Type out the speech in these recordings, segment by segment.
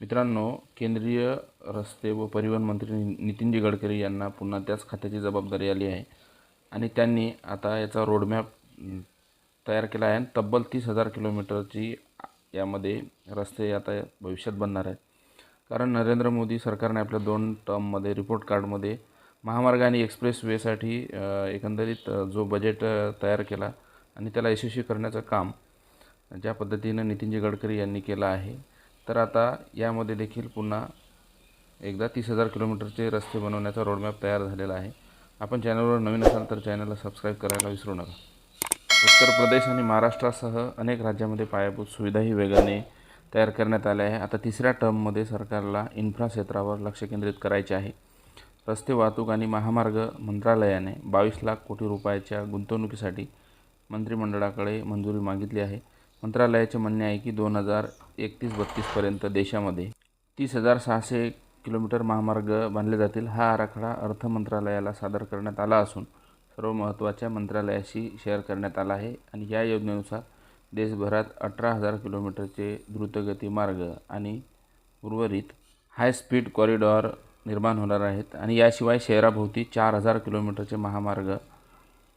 मित्रांनो केंद्रीय रस्ते व परिवहन मंत्री नितीनजी गडकरी यांना पुन्हा त्याच खात्याची जबाबदारी आली आहे. आणि त्यांनी आता याचा रोडमॅप तयार केला आहे आणि तब्बल तीस हजार किलोमीटरची यामध्ये रस्ते आता भविष्यात बनणार आहेत. कारण नरेंद्र मोदी सरकारने आपल्या दोन टर्ममध्ये रिपोर्ट कार्डमध्ये महामार्ग आणि एक्सप्रेस वेसाठी एकंदरीत जो बजेट तयार केला आणि त्याला यशस्वी करण्याचं काम ज्या पद्धतीनं नितीनजी गडकरी यांनी केलं आहे. तर आता यामध्ये देखील पुन्हा एकदा तीस हजार किलोमीटरचे रस्ते बनवण्याचा रोडमॅप तयार झालेला आहे. आपण चॅनलवर नवीन असाल तर चॅनलला सबस्क्राईब करायला विसरू नका. उत्तर प्रदेश आणि महाराष्ट्रासह अनेक राज्यामध्ये पायाभूत सुविधाही वेगाने तयार करण्यात आल्या आहे आता तिसऱ्या टर्ममध्ये सरकारला इन्फ्रा क्षेत्रावर लक्ष केंद्रित करायचे आहे. रस्ते वाहतूक आणि महामार्ग मंत्रालयाने बावीस लाख कोटी रुपयाच्या गुंतवणुकीसाठी मंत्रिमंडळाकडे मंजुरी मागितली आहे. मंत्रालयाचे म्हणणे आहे की दोन हजार एकतीस बत्तीसपर्यंत देशामध्ये तीस हजार सहाशे किलोमीटर महामार्ग बांधले जातील. हा आराखडा अर्थ मंत्रालयाला सादर करण्यात आला असून सर्व महत्त्वाच्या मंत्रालयाशी शेअर करण्यात आला आहे आणि या योजनेनुसार देशभरात अठरा हजार किलोमीटरचे द्रुतगती मार्ग आणि उर्वरित हाय स्पीड कॉरिडॉर निर्माण होणार आहेत. आणि याशिवाय शहराभोवती चार हजार किलोमीटरचे महामार्ग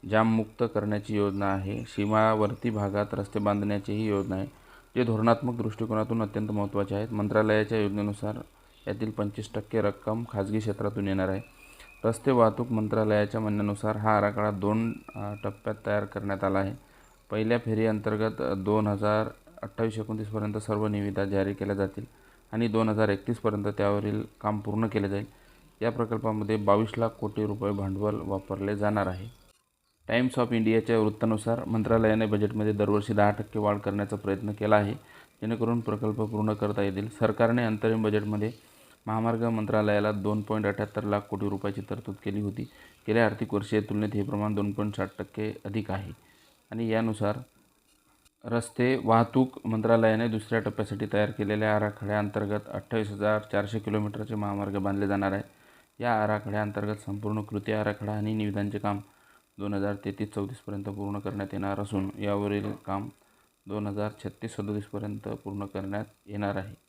जाममुक्त करण्याची योजना आहे. सीमावर्ती भागात रस्ते बांधण्याचीही योजना आहे जे धोरणात्मक दृष्टिकोनातून अत्यंत महत्त्वाचे आहेत. मंत्रालयाच्या योजनेनुसार यातील पंचवीस टक्के रक्कम खाजगी क्षेत्रातून येणार आहे. रस्ते वाहतूक मंत्रालयाच्या म्हणण्यानुसार हा आराखडा दोन टप्प्यात तयार करण्यात आला आहे. पहिल्या फेरीअंतर्गत दोन हजार अठ्ठावीस एकोणतीसपर्यंत सर्व निविदा जारी केल्या जातील आणि दोन हजार एकतीसपर्यंत त्यावरील काम पूर्ण केले जाईल. या प्रकल्पामध्ये बावीस लाख कोटी रुपये भांडवल वापरले जाणार आहे. टाइम्स ऑफ इंडियाच्या वृत्तानुसार मंत्रालयाने बजेटमध्ये दरवर्षी दहा टक्के वाढ करण्याचा प्रयत्न केला आहे. जेणेकरून प्रकल्प पूर्ण करता येतील. सरकारने अंतरिम बजेटमध्ये महामार्ग मंत्रालयाला दोन पॉईंट अठ्याहत्तर लाख कोटी रुपयाची तरतूद केली होती. गेल्या आर्थिक वर्षीय तुलनेत हे प्रमाण दोन पॉईंट साठ टक्के अधिक आहे. आणि यानुसार रस्ते वाहतूक मंत्रालयाने दुसऱ्या टप्प्यासाठी तयार केलेल्या आराखड्याअंतर्गत अठ्ठावीस हजार चारशे किलोमीटरचे महामार्ग बांधले जाणार आहे या आराखड्याअंतर्गत संपूर्ण कृती आराखडा आणि निविदांचे काम दोन हजार तेहतीस चौतीसपर्यंत पूर्ण करण्यात येणार असून यावरील काम दोन हजार छत्तीस सदोतीसपर्यंत पूर्ण करण्यात येणार आहे.